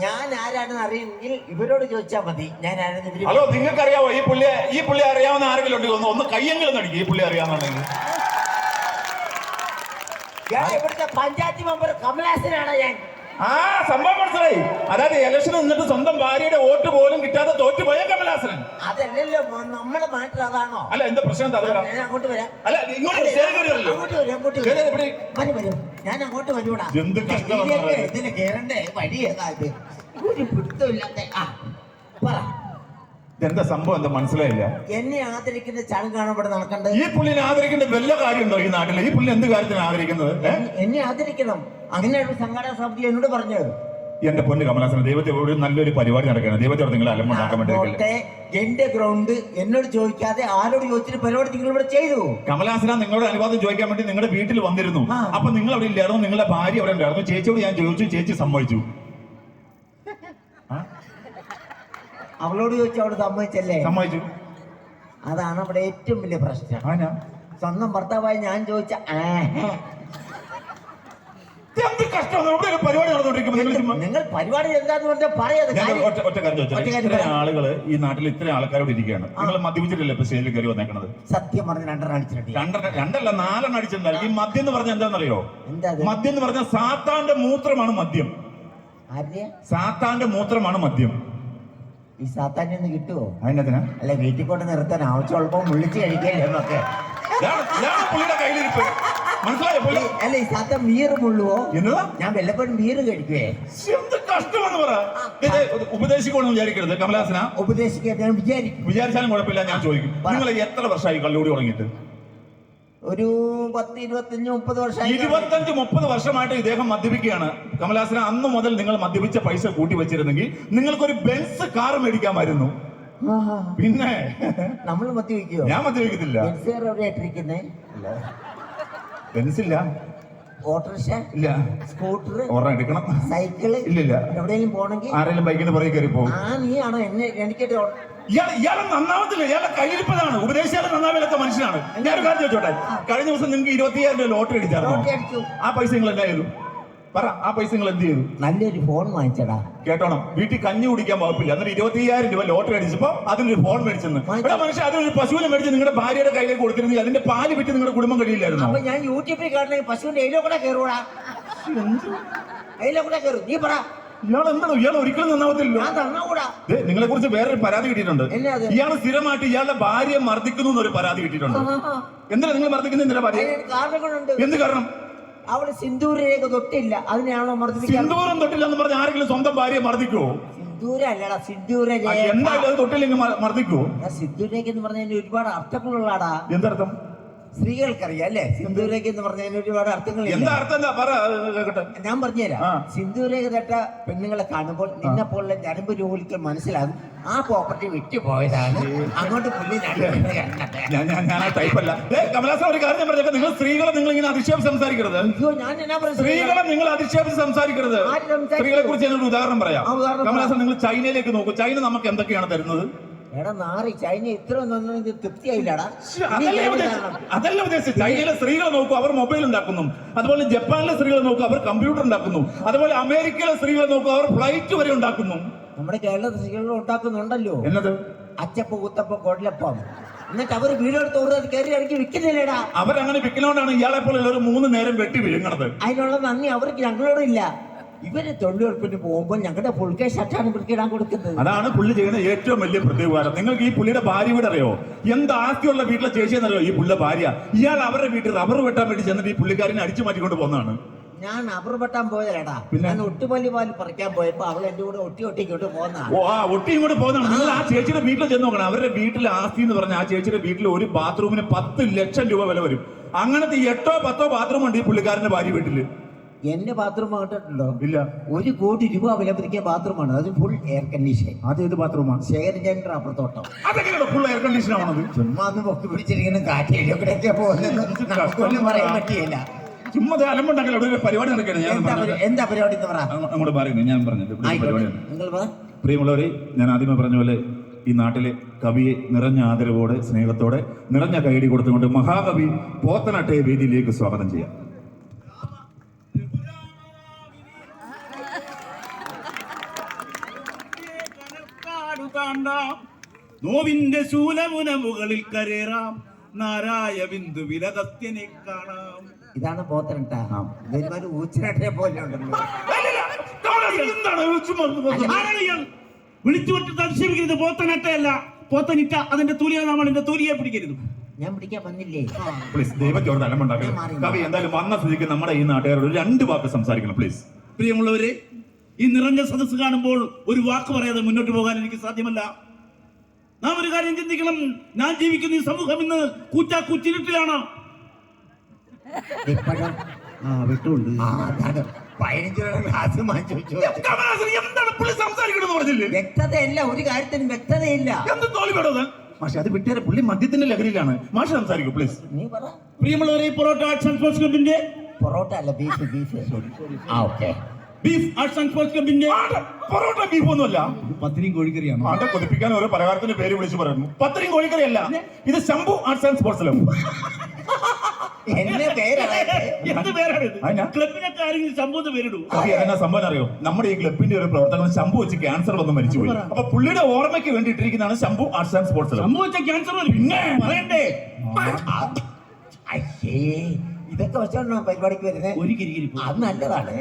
ഞാൻ ആരാണെന്ന് അറിയുമെങ്കിൽ ഇവരോട് ചോദിച്ചാൽ മതി. ഞാൻ ആരെന്ന് ഹലോ നിങ്ങൾക്ക് അറിയാവോ ഈ പുള്ളിയെ ഈ പുള്ളി അറിയാവുന്ന ആരെങ്കിലും ഉണ്ടെങ്കിൽ ഒന്ന് ഒന്ന് കയ്യെങ്കിലും നടിക്കും ഈ പുള്ളി അറിയാവുന്നുണ്ടെങ്കിൽ ഞാൻ ഇവിടുത്തെ പഞ്ചായത്ത് മെമ്പർ കമലാസനാണ് ഞാൻ. ആ സംഭവം മനസ്സിലായി. അതായത് ഇലക്ഷൻ നിന്നിട്ട് സ്വന്തം ഭാര്യയുടെ വോട്ട് പോലും കിട്ടാതെ തോറ്റു പോയ കമലാസനൻ. അതല്ലല്ലോ നമ്മളെ മാറ്റം അതാണോ? അല്ല എന്താ പ്രശ്നം? എന്താ? അങ്ങോട്ട് വരാം. അല്ല ഇങ്ങോട്ട് അങ്ങോട്ട് വരും അങ്ങോട്ട്. വരും വരും. ഞാൻ അങ്ങോട്ട് വരൂടാ. ഇതിന് കേറണ്ടേ? വഴി ഏതാ ഇത്? ഒരു പിടുത്തമില്ലാത്ത ആ പറ. എന്താ സംഭവം? എന്താ മനസ്സിലായില്ല. എന്നെ ആദരിക്കുന്ന ചടങ്ങാണ് ഇവിടെ നടക്കേണ്ടത്? ഈ പുള്ളിനെ ആദരിക്കുന്ന വല്ല കാര്യമുണ്ടോ ഈ നാട്ടിൽ ഈ പുള്ളി എന്ത് കാര്യത്തിന് ആദരിക്കുന്നത്? എന്നെ ആദരിക്കണം. അങ്ങനെ ഒരു സംഘടനാ സമിതി എന്നോട് പറഞ്ഞത്. എന്റെ പൊന്ന് കമലാസന ദൈവത്തെ ഒരു നല്ലൊരു പരിപാടി നടക്കണം ദൈവത്തോട് നിങ്ങൾ അലമ്പുണ്ടാക്കാൻ വേണ്ടി എന്റെ ഗ്രൗണ്ട് എന്നോട് ചോദിക്കാതെ ആരോട് ചോദിച്ചിട്ട് പരിപാടി നിങ്ങൾ ഇവിടെ ചെയ്തു? കമലാസന നിങ്ങളുടെ അനുവാദം ചോദിക്കാൻ വേണ്ടി നിങ്ങളുടെ വീട്ടിൽ വന്നിരുന്നു. ആ. അപ്പൊ നിങ്ങൾ അവിടെ ഇല്ലായിരുന്നു നിങ്ങളുടെ ഭാര്യ അവിടെ ഉണ്ടായിരുന്നു. ചേച്ചിയോട് ഞാൻ ചോദിച്ചു ചേച്ചി സമ്മതിച്ചു. അവളോട് ചോദിച്ചു അവിടെ സമ്മതിച്ചല്ലേ? സമ്മതിച്ചു. അതാണ് അവിടെ ഏറ്റവും വലിയ പ്രശ്നം. സ്വന്തം ഭർത്താവായി ഞാൻ ചോദിച്ച ആഹ്. എന്ത് കഷ്ടം? ഇവിടെ ഒരു പരിപാടി നടന്നുകൊണ്ടിരിക്കുമ്പോൾ നിങ്ങൾ ചുമ്മാ നിങ്ങൾ പരിപാടി എന്താന്ന് പറഞ്ഞാൽ പറയാതെ ഞാൻ കാര്യം. ഒറ്റ ഒറ്റ കാര്യം ഒറ്റ കാര്യം ഇത്രയും പറയാം. ആളുകൾ ഈ നാട്ടിൽ ഇത്രയും ആൾക്കാരോട് ഇരിക്കുകയാണ്. നിങ്ങൾ മദ്യപിച്ചിട്ടില്ല ഇപ്പൊ സ്റ്റേജിൽ കയറി വന്നേക്കണത്? സത്യം പറഞ്ഞ രണ്ടെണ്ണം അടിച്ചിട്ടുണ്ട്. രണ്ടെണ്ണം രണ്ടല്ല നാലെണ്ണം അടിച്ചിട്ടുണ്ട് ഈ മദ്യം എന്ന് പറഞ്ഞാൽ എന്താണെന്നറിയോ? എന്താ അത്? മദ്യം എന്ന് പറഞ്ഞാൽ സാത്താന്റെ മൂത്രമാണ് മദ്യം. ആരുടെ സാത്താന്റെ മൂത്രമാണ് മദ്യം. ഈ സാത്താന്റെ ഒന്ന് കിട്ടുവോ? അതിനകത്തിനാ അല്ല വീട്ടിൽ കൊണ്ട് നിർത്താൻ ആവശ്യമുള്ളപ്പോ വിളിച്ച് ഇതാണ് ഇതാണ് പുള്ളിയുടെ കയ്യിലിരിപ്പ്. മനസ്സിലായോ? പുള്ളി അല്ല ഈ സാത്താൻ ബീറ് മുള്ളുവോ? എന്നതാ ഞാൻ വല്ലപ്പോഴും ബീറ് കഴിക്കുവേ. എന്ത് കഷ്ടമെന്ന് പറ. ഇത് ഉപദേശിക്കണമെന്ന് വിചാരിക്കരുത് കമലാസന ഉപദേശിക്കാൻ ഞാൻ വിചാരിക്കും. വിചാരിച്ചാലും കുഴപ്പമില്ല ഞാൻ ചോദിക്കും. നിങ്ങൾ എത്ര വർഷമായി കള്ളുകൂടി തുടങ്ങിയിട്ട് ഒരു പത്ത് ഇരുപത്തഞ്ച് മുപ്പത് വർഷമായി. ഇരുപത്തഞ്ച് മുപ്പത് വർഷമായിട്ട് ഇദ്ദേഹം മദ്യപിക്കുകയാണ്. കമലാസന അന്ന് മുതൽ നിങ്ങൾ മദ്യപിച്ച പൈസ കൂട്ടി വെച്ചിരുന്നെങ്കിൽ നിങ്ങൾക്കൊരു ബെൻസ് കാർ മേടിക്കാമായിരുന്നു. പിന്നെ നമ്മൾ മദ്യപിക്കുവോ? ഞാൻ മദ്യപിക്കത്തില്ല. ബെൻസുകാർ എവിടെ ഇട്ടിരിക്കുന്നേ ബെൻസ് ഇല്ല ഓട്ടോറിക്ഷ? ഇല്ല. സ്കൂട്ടർ ഒരെണ്ണം എടുക്കണം. സൈക്കിൾ? ഇല്ലില്ല എവിടെയെങ്കിലും പോണെങ്കിൽ ആരെങ്കിലും ബൈക്കിന് പുറകെ കയറി പോകും. ആ നീയാണോ എന്നെ എനിക്കിട്ട് ഇയാൾ ഇയാളെ നന്നാവത്തില്ല. ഇയാളെ കയ്യിരിപ്പതാണ് ഉപദേശിയാലും നന്നാവില്ലാത്ത മനുഷ്യനാണ്. ഞാൻ ഒരു കാര്യം ചോദിച്ചോട്ടെ? കഴിഞ്ഞ ദിവസം നിങ്ങൾക്ക് ഇരുപത്തിയായിരം രൂപ ലോട്ടറി അടിച്ചാലോ ആ പൈസ നിങ്ങൾ എന്താ ചെയ്തു? പറ ആ പൈസ നിങ്ങൾ എന്ത് ചെയ്തു? നല്ലൊരു ഫോൺ വാങ്ങിച്ചടാ. കേട്ടോണം. വീട്ടിൽ കഞ്ഞി കുടിക്കാൻ വകുപ്പില്ല എന്നിട്ട് ഇരുപത്തി അയ്യായിരം രൂപ ലോട്ടറി അടിച്ചപ്പോ അതിനൊരു ഫോൺ മേടിച്ചെന്ന്. എടാ മനുഷ്യ അതിനൊരു പശുവിനെ മേടിച്ച് നിങ്ങളുടെ ഭാര്യയുടെ കയ്യിലേക്ക് കൊടുത്തിരുന്നെങ്കിൽ അതിന്റെ പാൽ വിറ്റ് നിങ്ങളുടെ കുടുംബം കഴിയില്ലായിരുന്നു? അപ്പൊ ഞാൻ യൂട്യൂബിൽ കാണണമെങ്കിൽ പശുവിന്റെ എയിലോ കൂടെ കയറൂടാ. എയിലോ കൂടെ കയറും. നീ പറ. ഇയാൾ എന്താണ്? ഇയാൾ ഒരിക്കലും നന്നാവത്തില്ലല്ലോ. നിങ്ങളെ കുറിച്ച് വേറൊരു പരാതി കിട്ടിയിട്ടുണ്ട്. ഇയാൾ? ഇയാൾ സ്ഥിരമായിട്ട് ഇയാളുടെ ഭാര്യ മർദ്ദിക്കുന്നു എന്നൊരു പരാതി കിട്ടിയിട്ടുണ്ട്. എന്തിനാ നിങ്ങൾ മർദ്ദിക്കുന്ന എന്തിനാ ഭാര്യ? എന്ത് കാരണം? അവൾ സിന്ദൂരേഖ തൊട്ടില്ല. അതിനെയാണോ മർദ്ദിപ്പിക്കാൻ സിന്ദൂരം തൊട്ടില്ല എന്ന് പറഞ്ഞ ആരെങ്കിലും സ്വന്തം ഭാര്യയെ മർദ്ദിക്കോ സിന്ദൂര അല്ലടാ സിന്ദൂര ആ, എന്തായാലും അത് തൊട്ടില്ലെങ്കിൽ മ- മർദ്ദിക്കുവോ? സിന്ദൂരേഖ എന്ന് പറഞ്ഞ ഒരുപാട് അർത്ഥങ്ങളുള്ളടാ. എന്തർത്ഥം? സ്ത്രീകൾക്കറിയാം അല്ലേ? സിന്ദൂരേഖ എന്ന് പറഞ്ഞതിന് ഒരുപാട് അർത്ഥങ്ങൾ എന്താ അർത്ഥം? എന്താ? പറ ഞാൻ പറഞ്ഞുതരാം. സിന്ധുരേഖ സിന്ദൂരേഖ തട്ട പെണ്ണുങ്ങളെ കാണുമ്പോൾ നിന്നെ പോലുള്ള ഞരമ്പ് രോഗിക്ക് മനസ്സിലാകും. ആ പ്രോപ്പർട്ടി വിറ്റ് പോയതാണ്. അങ്ങോട്ട് പുള്ളി ടൈപ്പല്ല ഏ, കമലാസൻ ഒരു കാര്യം ഞാൻ പറഞ്ഞേക്കാം. നിങ്ങൾ സ്ത്രീകളെ നിങ്ങൾ ഇങ്ങനെ അധിക്ഷേപം സംസാരിക്കരുത്. സ്ത്രീകളെ? നിങ്ങൾ അധിക്ഷേപിച്ച് സംസാരിക്കരുത്. സ്ത്രീകളെ കുറിച്ച് ഞാനൊരു ഉദാഹരണം പറയാം. ഉദാഹരണം നിങ്ങൾ ചൈനയിലേക്ക് നോക്കൂ. ചൈന നമുക്ക് എന്തൊക്കെയാണ് തരുന്നത്? എടാ നാറി ചൈന ഇത്ര ഒന്നും തൃപ്തിയായില്ലടാ. അതല്ല ഉദ്ദേശിച്ചത്. ചൈനയിലെ സ്ത്രീകളെ നോക്കൂ അവർ മൊബൈൽ ഉണ്ടാക്കുന്നു. അതുപോലെ ജപ്പാനിലെ സ്ത്രീകളെ നോക്കൂ അവർ കമ്പ്യൂട്ടർ ഉണ്ടാക്കുന്നു. അതുപോലെ അമേരിക്കയിലെ സ്ത്രീകളെ നോക്കൂ അവർ ഫ്ലൈറ്റ് വരെ ഉണ്ടാക്കുന്നു. നമ്മുടെ കേരളത്തിലെ സ്ത്രീകൾ ഉണ്ടാക്കുന്നുണ്ടല്ലോ. എന്നത്? അച്ചപ്പ കുത്തപ്പ കൊടലപ്പം. എന്നിട്ട് അവർ വീടെടുത്ത് ഓടുന്നത് കയറി ഇറക്കി വിൽക്കുന്നില്ലേടാ? അവരങ്ങനെ വിൽക്കുന്നോണ്ടാണ് ഇയാളെ പോലെ ഒരു മൂന്ന് നേരം വെട്ടി വിഴുങ്ങണത്. അതിനുള്ള നന്ദി അവർക്ക് ഞങ്ങളോടില്ല ഇവർ തൊഴിലുറപ്പിന് പോകുമ്പോൾ ഞങ്ങളുടെ പുള്ളിക്ക് ഷർട്ടാണ് ഇവർക്ക് ഇടാൻ കൊടുക്കുന്നത്. അതാണ് പുള്ളി ചെയ്യുന്ന ഏറ്റവും വലിയ പ്രതികാരം. നിങ്ങൾക്ക് ഈ പുള്ളിയുടെ ഭാര്യ വീട് അറിയോ? എന്ത് ആസ്തിയുള്ള വീട്ടിലെ ചേച്ചിയെന്നറിയോ ഈ പുള്ളിയുടെ ഭാര്യ? ഇയാൾ അവരുടെ വീട്ടിൽ റബ്ബർ വെട്ടാൻ വേണ്ടി ചെന്നിട്ട് ഈ പുള്ളിക്കാരനെ അടിച്ചു മാറ്റിക്കൊണ്ട് പോകുന്നതാണ് ഞാൻ അബർ വെട്ടാൻ പോയതല്ലേടാ പിന്നെ? ഞാൻ ഒട്ടുപല്ലി പാൽ പറിക്കാൻ പോയപ്പോ അവൾ എന്റെ കൂടെ ഒട്ടി ഒട്ടിക്കോട്ട് പോന്നാ. ഓ ആ ഒട്ടി ഇങ്ങോട്ട് പോകുന്നതാണ് നിങ്ങൾ ആ ചേച്ചിയുടെ വീട്ടിൽ ചെന്ന് നോക്കണം. അവരുടെ വീട്ടിലെ ആസ്തി എന്ന് പറഞ്ഞ ആ ചേച്ചിയുടെ വീട്ടിൽ ഒരു ബാത്റൂമിന് പത്ത് ലക്ഷം രൂപ വില വരും. അങ്ങനത്തെ എട്ടോ പത്തോ ബാത്റൂം ഉണ്ട് ഈ പുള്ളിക്കാരന്റെ ഭാര്യ വീട്ടിൽ. എന്റെ ബാത്റൂം കണ്ടിട്ടുണ്ടോ? ഇല്ല. ഒരു കോടി രൂപ വില പിടിക്കിയ ബാത്റൂമാണ് അത് ഫുൾ എയർ കണ്ടീഷൻ അത് ഏത് ബാത്റൂമാണ് ചേട്ടൻ അപ്പുറത്തോട്ടം. ഫുൾ എയർ കണ്ടീഷൻ ആണത്. ചുമ്മാ ഒന്ന് പൊക്കി പിടിച്ചിരിക്കുന്ന കാറ്റിലൊക്കെ പോകുന്നു. പറയാൻ പറ്റിയില്ല. ചുമ്മാ അലമ്പുണ്ടെങ്കിൽ അവിടെ ഒരു പരിപാടി നടക്കുകയാണ്. ഞാൻ എന്താ പരിപാടി എന്ന് പറ. അങ്ങോട്ട് പറയുന്നു. ഞാൻ പറഞ്ഞത് പ്രിയമുള്ളവരെ ഞാൻ ആദ്യമേ പറഞ്ഞ പോലെ ഈ നാട്ടിലെ കവിയെ നിറഞ്ഞ ആദരവോടെ സ്നേഹത്തോടെ നിറഞ്ഞ കൈയടി കൊടുത്തുകൊണ്ട് മഹാകവി പോത്തനാട്ടെ വേദിയിലേക്ക് സ്വാഗതം ചെയ്യാം. താണ്ടാം നോവിന്റെ ശൂലമുന മുകളിൽ കരേറാം. നാരായ ബിന്ദു വിലതത്യനെ കാണാം. ഇതാണ് പോത്തനട്ടാ ഇതൊരുമാതിരി ഊച്ചിരട്ടെ പോലെ ഉണ്ടല്ലോ വിളിച്ചു വിട്ടിട്ട് അധിക്ഷേപിക്കരുത് പോത്തനട്ടയല്ല പോത്തനിട്ട അതിന്റെ തൂലിയ നമ്മളിന്റെ തൂലിയെ പിടിക്കരുത്. ഞാൻ പിടിക്കാൻ വന്നില്ലേ? പ്ലീസ് ദൈവയ്ക്ക് ഒരു തലമുണ്ടാക്കണം കവി എന്തായാലും വന്ന സ്ഥിതിക്ക് നമ്മുടെ ഈ നാട്ടുകാരോട് രണ്ട് വാക്ക് സംസാരിക്കണം പ്ലീസ് പ്രിയമുള്ളവരെ ഈ നിറഞ്ഞ സദസ്സ് കാണുമ്പോൾ ഒരു വാക്ക് പറയാതെ മുന്നോട്ട് പോകാൻ എനിക്ക് സാധ്യമല്ല. നാം ഒരു കാര്യം ചിന്തിക്കണം. ഞാൻ ജീവിക്കുന്ന ഈ സമൂഹം ഇന്ന് കൂറ്റാ കൂച്ചിരുട്ടിലാണ് വ്യക്തതയില്ല. ഒരു കാര്യത്തിനും വ്യക്തതയില്ല. എന്ത് തോൽവി വേണത് മാഷെ അത് വിട്ടേരെ പുള്ളി മദ്യത്തിന്റെ ലഹരിയിലാണ്. മാഷ സംസാരിക്കൂ പ്ലീസ് നീ പറ. പ്രിയമുള്ളവരെ പൊറോട്ട ആർട്സ് ആൻഡ് സ്പോർട്സ് ക്ലബിന്റെ പൊറോട്ട അല്ല ബീഫ് ബീഫ് ആ okay beef arts and sports ക്ലബിന്റെ പൊറോട്ട ബീഫ് ഒന്നുമല്ല പത്തിരിയും കോഴിക്കറിയാണ്. ആട്ടെ കൊതിപ്പിക്കാൻ ഓരോ പലഹാരത്തിന്റെ പേര് വിളിച്ചു പറയുന്നു. പത്തരിയും കോഴിക്കറി അല്ല ഇത് Shambhu arts and sports club. സംഭവം അറിയോ? നമ്മുടെ ഈ ക്ലബിന്റെ ഒരു പ്രവർത്തനം ശംഭു വെച്ച് ക്യാൻസർ വന്ന് മരിച്ചുപോയി. അപ്പൊ പുള്ളിയുടെ ഓർമ്മയ്ക്ക് വേണ്ടി ഇട്ടിരിക്കുന്നതാണ് Shambhu arts and sports Shambhu വെച്ച ക്യാൻസർ പിന്നെ? പറയണ്ടേ? ഇതൊക്കെ വെച്ചോണ്ടോ പരിപാടിക്ക് വരുന്നത്? ഒരു കിരികിരി അത് നല്ലതാണ്.